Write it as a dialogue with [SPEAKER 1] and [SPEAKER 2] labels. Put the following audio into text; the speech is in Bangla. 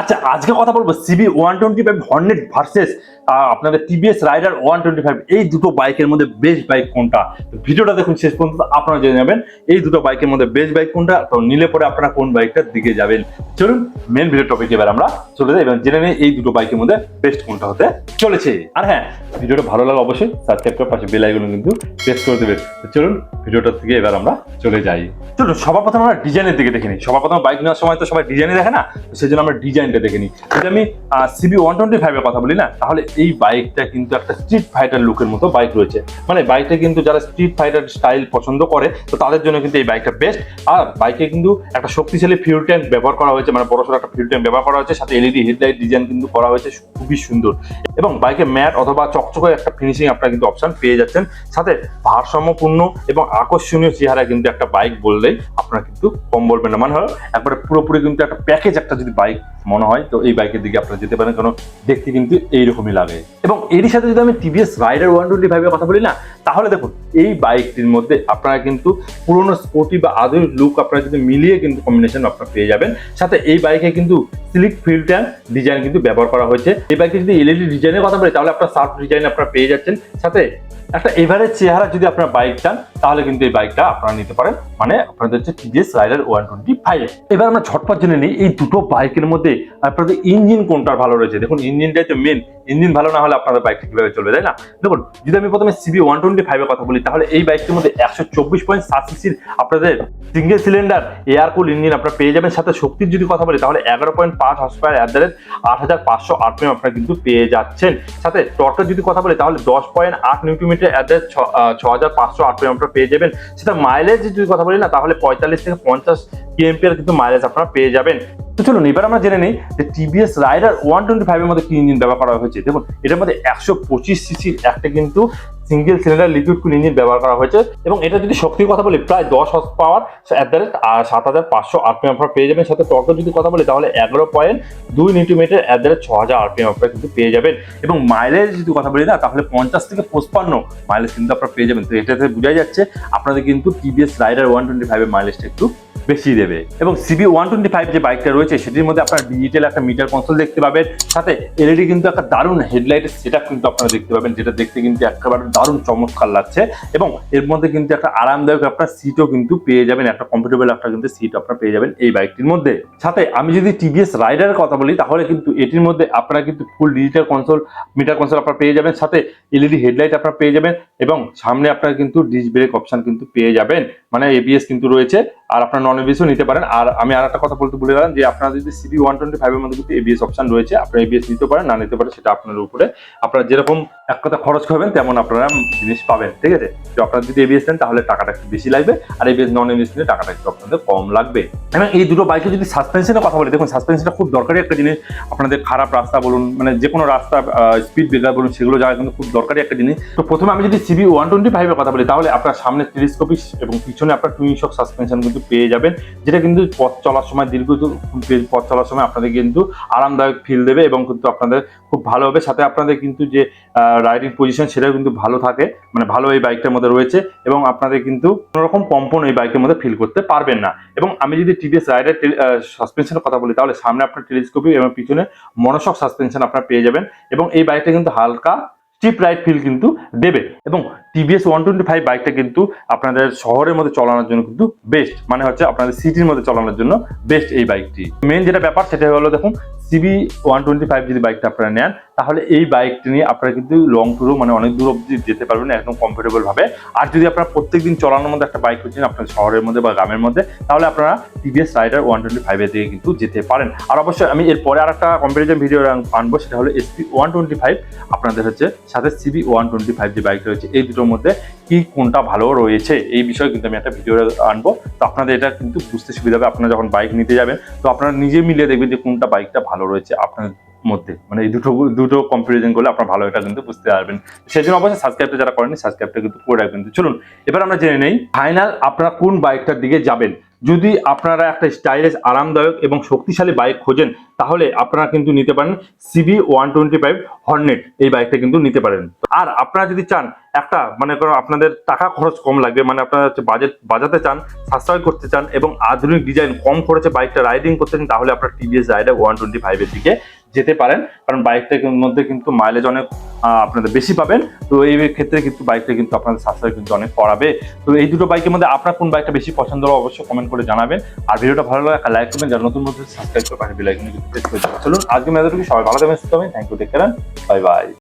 [SPEAKER 1] আচ্ছা আজকে কথা বলব CB one twenty five hornet versus আপনাদের TVS raider one twenty five এই দুটো বাইকের মধ্যে বেস্ট বাইক কোনটা? ভিডিওটা দেখুন শেষ পর্যন্ত, আপনারা জেনে যাবেন এই দুটো বাইকের মধ্যে বেস্ট বাইক কোনটা? তো নিলে পরে আপনারা কোন বাইকটার দিকে যাবেন। চলুন মেন ভিডিও টপিক এবার আমরা চলে যাই, এবং জেনে নিই এই দুটো বাইকের মধ্যে বেস্ট কোনটা হতে চলেছে। আর হ্যাঁ ভিডিওটা ভালো লাগে অবশ্যই সাবস্ক্রাইব করে পাশে বেল আইকন কিন্তু প্রেস করে দেবেন। চলুন ভিডিওটার থেকে এবার আমরা চলে যাই। চলুন, সবার প্রথমে আমরা ডিজাইনের দিকে দেখে নিই। সবার প্রথমে বাইক নেওয়ার সময় তো সবাই ডিজাইনে দেখে না সেই জন্য আমরা ডিজাইনটা দেখে নিই। যদি আমি সিবি ওয়ান টোয়েন্টি ফাইভের কথা বলি না, তাহলে এই বাইকটা কিন্তু একটা স্ট্রিট ফাইটার লুকের মতো বাইক রয়েছে। মানে বাইকটা কিন্তু যারা স্ট্রিট ফাইটার স্টাইল পছন্দ করে, তো তাদের জন্য কিন্তু এই বাইকটা বেস্ট আর বাইকে কিন্তু একটা শক্তিশালী ফিউল ট্যাঙ্ক ব্যবহার করা হয়েছে মানে বড় সড়ো একটা ফিউল ট্যাঙ্ক ব্যবহার করা হয়েছে, সাথে এলইডি হেডলাইট ডিজাইন কিন্তু করা হয়েছে, খুবই সুন্দর। এবং বাইকে ম্যাট অথবা চকচকে একটা ফিনিশিং আপনারা কিন্তু অপশন পেয়ে যাচ্ছেন। সাথে ভারসাম্যপূর্ণ এবং আকর্ষণীয় চেহারা কিন্তু একটা বাইক বললেই আপনারা কিন্তু কম বলবেন না। মানে হলো একবারে পুরোপুরি কিন্তু একটা প্যাকেজ একটা যদি বাইক মনে হয়, তো এই বাইকের দিকে আপনারা যেতে পারেন, কারণ দেখতে কিন্তু এইরকমই লাগে। এবং এরই সাথে যদি আমি টিভিএস রাইডার ওয়ান টোয়েন্টি ফাইভের কথা বলি না তাহলে দেখুন, এই বাইকটির মধ্যে আপনারা কিন্তু পুরোনো স্পোর্টি বা আধুনিক লুক আপনারা কিন্তু মিলিয়ে কিন্তু কম্বিনেশন আপনারা পেয়ে যাবেন। সাথে এই বাইকে কিন্তু সিলিক ফিল্টার ডিজাইন কিন্তু ব্যবহার করা হয়েছে। এই বাইকে যদি এলইডি ডিজাইনের কথা বলি, তাহলে আপনার সার্ফ ডিজাইন আপনারা পেয়ে যাচ্ছেন। সাথে একটা এভারেজ চেহারা যদি আপনার বাইক চান, তাহলে কিন্তু এই বাইকটা আপনারা নিতে পারেন। মানে আপনাদের হচ্ছে TVS raider one twenty five এবার আমরা ঝটপট জেনে নিই, এই দুটো বাইকের মধ্যে আপনাদের ইঞ্জিন কোনটা ভালো রয়েছে? দেখুন ইঞ্জিনটাই তো মেন ইঞ্জিন ভালো না হলে আপনাদের বাইকটা কীভাবে চলবে, তাই না? দেখুন, যদি আমি প্রথমে সিবি ওয়ান টোয়েন্টি ফাইভের কথা বলি, তাহলে এই বাইকটির মধ্যে একশো চব্বিশ পয়েন্ট সাত সিসির আপনাদের single cylinder air cool engine আপনারা পেয়ে যাবেন। সাথে শক্তির যদি কথা বলি, তাহলে এগারো পয়েন্ট পাঁচ হর্স অ্যাট দ্য রেট আট হাজার পাঁচশো আরপিএম আপনারা কিন্তু পেয়ে যাচ্ছেন। সাথে টর্কের যদি কথা বলি, তাহলে দশ পয়েন্ট আট নিউটোমিটার অ্যাট দ্য রেট ছ হাজার পাঁচশো আরপিএম আপনারা পেয়ে যাবেন। সেটা মাইলেজ যদি কথা বলি না, তাহলে পঁয়তাল্লিশ থেকে পঞ্চাশ কিএমপিআর কিন্তু মাইলেজ আপনারা পেয়ে যাবেন। তো চলুন, এবার আমরা জেনে নিই যে টিভিএস রাইডার ওয়ান টোয়েন্টি ফাইভের মধ্যে কি ইঞ্জিন ব্যবহার করা হয়েছে। দেখুন, এটার মধ্যে একশো পঁচিশ সিসির একটা কিন্তু single cylinder liquid cool engine ব্যবহার করা হয়েছে এবং এটা যদি শক্তির কথা বলি, প্রায় দশ horse power at the rate সাত হাজার পাঁচশো আরপিএম আপনারা পেয়ে যাবেন। সাথে টর্কের যদি কথা বলি, তাহলে এগারো পয়েন্ট দুই নিউটোমিটার অ্যাট দ্য রেট ছ হাজার আরপিএম আপনারা কিন্তু পেয়ে যাবেন। এবং মাইলেজ যদি কথা বলি না, তাহলে পঞ্চাশ থেকে পঁচপান্ন মাইলেজ কিন্তু আপনারা পেয়ে যাবেন। তো এটাতে বোঝাই যাচ্ছে, আপনাদের কিন্তু টিভিএস রাইডার ওয়ান টোয়েন্টি ফাইভের মাইলেজটা একটু বেশি দেবে। এবং সিবি ওয়ান টোয়েন্টি ফাইভ যে বাইকটা রয়েছে, সেটির মধ্যে আপনার ডিজিটাল একটা মিটার কনসোল দেখতে পাবেন। সাথে এলইডি কিন্তু একটা দারুণ হেডলাইটের সেট কিন্তু আপনারা দেখতে পাবেন, যেটা দেখতে কিন্তু একেবারে দারুণ চমৎকার লাগছে। এবং এর মধ্যে কিন্তু একটা আরামদায়ক আপনার সিটও কিন্তু পেয়ে যাবেন, একটা কমফোর্টেবল একটা কিন্তু সিট আপনারা পেয়ে যাবেন এই বাইকটির মধ্যে। সাথে আমি যদি টিভিএস রাইডারের কথা বলি, তাহলে কিন্তু এটির মধ্যে আপনারা কিন্তু full digital console meter console আপনারা পেয়ে যাবেন। সাথে এলইডি হেডলাইট আপনারা পেয়ে যাবেন এবং সামনে আপনারা কিন্তু ডিস ব্রেক অপশন কিন্তু পেয়ে যাবেন। মানে এবিএস কিন্তু রয়েছে। আর আপনার নন এবিএসও নিতে পারেন। আর আমি আর একটা কথা বলতে ভুলে গেলাম যে আপনার যদি সিবি ওয়ান টোয়েন্টি ফাইভের মধ্যে কিন্তু এবিএস অপশন রয়েছে, আপনার এবিএস নিতে পারেন, না নিতে পারেন, সেটা আপনার উপরে। আপনারা যেরকম এক কথা খরচ করবেন, তেমন আপনারা জিনিস পাবেন, ঠিক আছে? তো আপনারা যদি এবিএস নেন, তাহলে টাকাটা একটু বেশি লাগবে। আর এবিএস নন এবিএস নিলে টাকাটা একটু আপনাদের কম লাগবে। এবং এই দুটো বাইকে যদি সাসপেনশনের কথা বলি, দেখুন সাসপেনশনটা খুব দরকারি একটা জিনিস। আপনাদের খারাপ রাস্তা বলুন মানে যে কোনো রাস্তা স্পিড ব্রেকার বলুন, সেগুলো যাওয়া কিন্তু খুব দরকারি একটা জিনিস। তো প্রথমে আমি যদি সিবি ওয়ান টোয়েন্টি ফাইভের কথা বলি, তাহলে আপনার সামনে টেলিস্কোপিক এবং পিছনে আপনার টুইন শক সাসপেনশন কিন্তু পেয়ে যাবেন, যেটা কিন্তু পথ চলার সময়, দীর্ঘ পথ চলার সময় আপনাদের কিন্তু আরামদায়ক ফিল দেবে এবং কিন্তু আপনাদের খুব ভালো হবে। সাথে আপনাদের কিন্তু যে রাইডিং পজিশন সেটাও কিন্তু ভালো থাকে। মানে ভালো এই বাইকটার মধ্যে রয়েছে এবং আপনাদের কিন্তু কোনো রকম কম্পন এই বাইকের মধ্যে ফিল করতে পারবেন না। এবং আমি যদি টিভিএস রাইডার সাসপেনশনের কথা বলি, তাহলে সামনে আপনার টেলিস্কোপিক এবং পিছনে মনোশক সাসপেনশন আপনারা পেয়ে যাবেন এবং এই বাইকটা কিন্তু হালকা স্টিপ রাইড ফিল কিন্তু দেবে। এবং টিভিএস ওয়ান টোয়েন্টি ফাইভ বাইকটা কিন্তু আপনাদের শহরের মধ্যে চালানোর জন্য কিন্তু বেস্ট মানে হচ্ছে আপনাদের সিটির মধ্যে চালানোর জন্য বেস্ট এই বাইকটি মেন যেটা ব্যাপার সেটা হলো দেখুন সিবি ওয়ান টোয়েন্টি ফাইভ যদি বাইকটা আপনারা নেন, তাহলে এই বাইকটি নিয়ে আপনারা কিন্তু লং ট্যুরও মানে অনেক দূর অব্দি যেতে পারবেন একদম কমফোর্টেবল ভাবে। আর যদি আপনারা প্রত্যেকদিন চলানোর মধ্যে একটা বাইক করছেন আপনার শহরের মধ্যে বা গ্রামের মধ্যে, তাহলে আপনারা টিভিএস রাইডার ওয়ান টোয়েন্টি ফাইভের দিকে কিন্তু যেতে পারেন। আর অবশ্যই আমি এরপরে আর একটা কম্পারিজন ভিডিও আনব, সেটা হলো এসপি ওয়ান টোয়েন্টি ফাইভ আপনাদের হচ্ছে সাথে সিবি ওয়ান টোয়েন্টি ফাইভ যে বাইকটা রয়েছে, এই দুটোর মধ্যে কি কোনটা ভালো রয়েছে, এই বিষয়ে কিন্তু আমি একটা ভিডিও আনব। তো আপনাদের এটা কিন্তু বুঝতে সুবিধা হবে, আপনারা যখন বাইক নিতে যাবেন, তো আপনারা নিজে মিলিয়ে দেখবেন যে কোনটা বাইকটা ভালো রয়েছে আপনার মধ্যে। মানে এই দুটো দুটো কম্পারিজন করলে আপনার ভালো এটা কিন্তু বুঝতে পারবেন। সেই জন্য অবশ্যই সাবস্ক্রাইবটা যারা করেনি সাবস্ক্রাইবটা কিন্তু করে রাখবেন। চলুন, এবার আমরা জেনে নেই ফাইনাল আপনারা কোন বাইকটার দিকে যাবেন? যদি আপনারা একটা স্টাইলিশ, আরামদায়ক এবং শক্তিশালী বাইক খোঁজেন, তাহলে আপনারা কিন্তু নিতে পারেন CB one twenty five Hornet এই বাইকটা কিন্তু নিতে পারেন। আর আপনারা যদি চান একটা মানে করো আপনাদের টাকা খরচ কম লাগবে মানে আপনারা হচ্ছে বাজেট বাজাতে চান সাশ্রয় করতে চান এবং আধুনিক ডিজাইন কম খরচে বাইকটা রাইডিং করতে চান, তাহলে আপনার টিভিএস রাইডার ওয়ান টোয়েন্টি ফাইভের দিকে যেতে পারেন। কারণ বাইকটার মধ্যে কিন্তু মাইলেজ অনেক আপনাদের বেশি পাবেন। তো এই ক্ষেত্রে কিন্তু বাইকটা কিন্তু আপনাদের সাশ্রয় কিন্তু অনেক পড়াবে তো এই দুটো বাইকের মধ্যে আপনার কোন বাইকটা বেশি পছন্দ হবে অবশ্যই কমেন্ট করে জানাবেন। আর ভিডিওটা ভালো লাগে লাইক করবেন। যারা নতুন নতুন সাবস্ক্রাইব করে পাশে বেল আইকনে ক্লিক করে চলুন আজকে মেয়েদেরকে সবাই ভালো থাকবেন, সুস্থ হবেন thank you take care bye bye